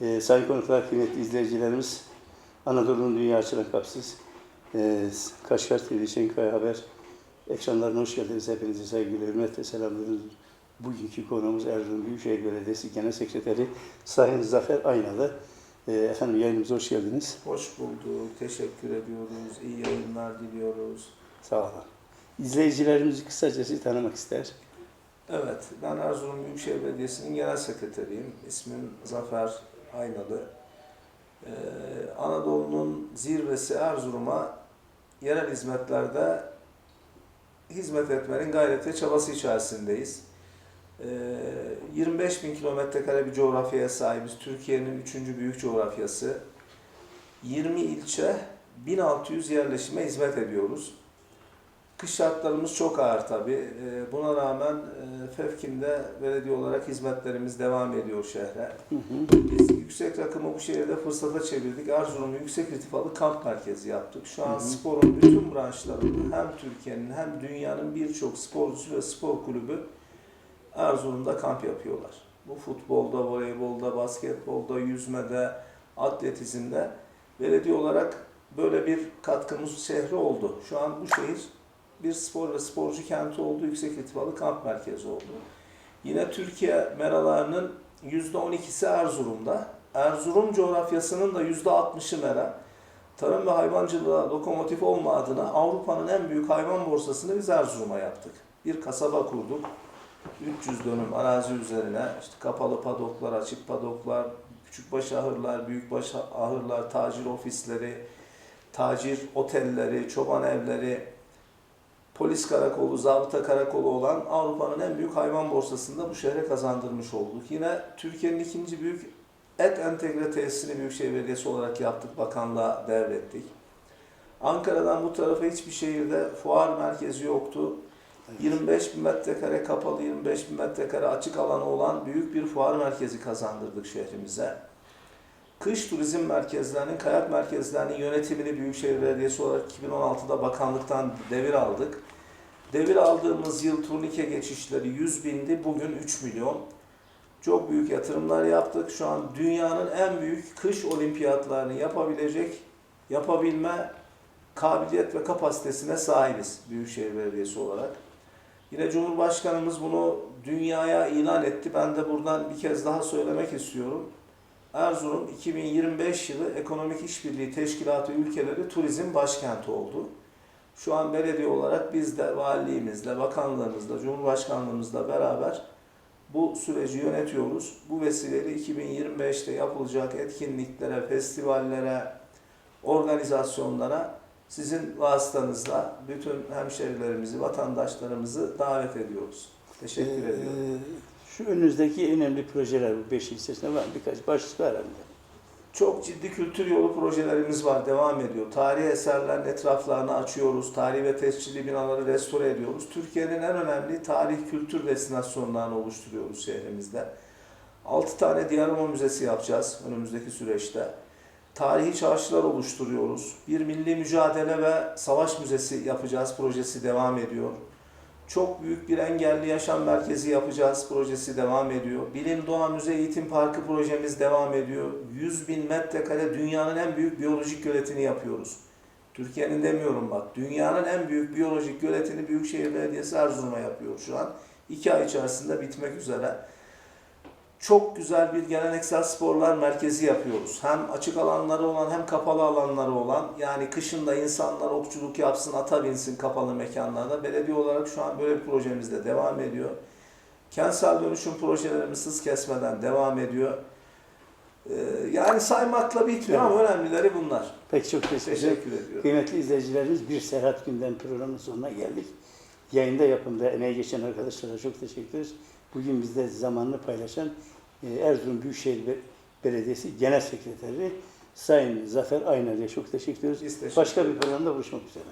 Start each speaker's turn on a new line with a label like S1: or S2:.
S1: Ee, sayın konuklar, kıymetli izleyicilerimiz, Anadolu'nun dünya açılan kapsız, ee, Kaşgar TV, Şenkaya Haber ekranlarına hoş geldiniz. Hepinizi saygıyla, hürmetle selamlıyoruz. Bugünkü konuğumuz Erzurum Büyükşehir Belediyesi Genel Sekreteri Sayın Zafer Aynalı. Ee, efendim yayınımıza hoş geldiniz.
S2: Hoş bulduk. Teşekkür ediyoruz. İyi yayınlar diliyoruz.
S1: Sağ olun. İzleyicilerimizi kısaca sizi tanımak ister.
S2: Evet, ben Erzurum Büyükşehir Belediyesi'nin genel sekreteriyim. İsmim Zafer Aynalı. Ee, Anadolu'nun zirvesi Erzurum'a yerel hizmetlerde hizmet etmenin gayret ve çabası içerisindeyiz. Ee, 25 bin kilometre kare bir coğrafyaya sahibiz. Türkiye'nin üçüncü büyük coğrafyası. 20 ilçe, 1600 yerleşime hizmet ediyoruz. Kış şartlarımız çok ağır tabii. Ee, Buna rağmen e, Fevkim'de belediye olarak hizmetlerimiz devam ediyor şehre.
S1: Hı hı.
S2: Biz yüksek rakımı bu şehirde fırsata çevirdik. Erzurum'u yüksek irtifalı kamp merkezi yaptık. Şu an
S1: Hı hı.
S2: sporun bütün branşlarında hem Türkiye'nin hem dünyanın birçok sporcusu ve spor kulübü Erzurum'da kamp yapıyorlar. Bu futbolda, voleybolda, basketbolda, yüzmede, atletizmde belediye olarak böyle bir katkımız şehre oldu. Şu an bu şehir bir spor ve sporcu kenti oldu, yüksek irtifalı kamp merkezi oldu. Yine Türkiye meralarının %12'si Erzurum'da. Erzurum coğrafyasının da %60'ı mera. Tarım ve hayvancılığa lokomotif olma adına Avrupa'nın en büyük hayvan borsasını biz Erzurum'a yaptık. Bir kasaba kurduk. 300 dönüm arazi üzerine işte kapalı padoklar, açık padoklar, küçükbaş ahırlar, büyükbaş ahırlar, tacir ofisleri, tacir otelleri, çoban evleri, polis karakolu, zabıta karakolu olan Avrupa'nın en büyük hayvan borsasında bu şehre kazandırmış olduk. Yine Türkiye'nin ikinci büyük et entegre tesisini Büyükşehir Belediyesi olarak yaptık, bakanlığa devrettik. Ankara'dan bu tarafa hiçbir şehirde fuar merkezi yoktu. 25 bin metrekare kapalı, 25 bin metrekare açık alanı olan büyük bir fuar merkezi kazandırdık şehrimize. Kış turizm merkezlerinin, kayak merkezlerinin yönetimini Büyükşehir Belediyesi olarak 2016'da bakanlıktan devir aldık. Devir aldığımız yıl turnike geçişleri 100 bindi, bugün 3 milyon. Çok büyük yatırımlar yaptık. Şu an dünyanın en büyük kış olimpiyatlarını yapabilecek, yapabilme kabiliyet ve kapasitesine sahibiz Büyükşehir Belediyesi olarak. Yine Cumhurbaşkanımız bunu dünyaya ilan etti. Ben de buradan bir kez daha söylemek istiyorum. Erzurum 2025 yılı Ekonomik İşbirliği Teşkilatı ülkeleri turizm başkenti oldu. Şu an belediye olarak biz de valiliğimizle, bakanlığımızla, cumhurbaşkanlığımızla beraber bu süreci yönetiyoruz. Bu vesileyle 2025'te yapılacak etkinliklere, festivallere, organizasyonlara sizin vasıtanızla bütün hemşerilerimizi, vatandaşlarımızı davet ediyoruz. Teşekkür
S1: Ee,
S2: ediyorum.
S1: Şu önünüzdeki önemli projeler bu beş ilçesinde var? Birkaç başlık var herhalde.
S2: Çok ciddi kültür yolu projelerimiz var, devam ediyor. Tarihi eserlerin etraflarını açıyoruz, tarihi ve tescilli binaları restore ediyoruz. Türkiye'nin en önemli tarih kültür destinasyonlarını oluşturuyoruz şehrimizde. 6 tane Diyarbakır Müzesi yapacağız önümüzdeki süreçte. Tarihi çarşılar oluşturuyoruz. Bir milli mücadele ve savaş müzesi yapacağız, projesi devam ediyor. Çok büyük bir engelli yaşam merkezi yapacağız. Projesi devam ediyor. Bilim Doğa Müze Eğitim Parkı projemiz devam ediyor. 100 bin metrekare dünyanın en büyük biyolojik göletini yapıyoruz. Türkiye'nin demiyorum bak. Dünyanın en büyük biyolojik göletini Büyükşehir Belediyesi Erzurum'a yapıyor şu an. İki ay içerisinde bitmek üzere. Çok güzel bir geleneksel sporlar merkezi yapıyoruz. Hem açık alanları olan hem kapalı alanları olan. Yani kışında insanlar okçuluk yapsın, ata binsin kapalı mekanlarda. Belediye olarak şu an böyle bir projemiz de devam ediyor. Kentsel dönüşüm projelerimiz hız kesmeden devam ediyor. Ee, Yani saymakla bitmiyor ama önemlileri bunlar.
S1: Pek çok teşekkür.
S2: Teşekkür ediyorum.
S1: Kıymetli izleyicilerimiz bir Serhat Gündem programının sonuna geldik. Yayında yapımda emeği geçen arkadaşlara çok teşekkür ederiz. Bugün bizde zamanını paylaşan e, Erzurum Büyükşehir Be- Belediyesi Genel Sekreteri Sayın Zafer Aynalı'ya çok teşekkür ediyoruz.
S2: Teşekkür
S1: Başka bir
S2: ederiz.
S1: programda buluşmak üzere.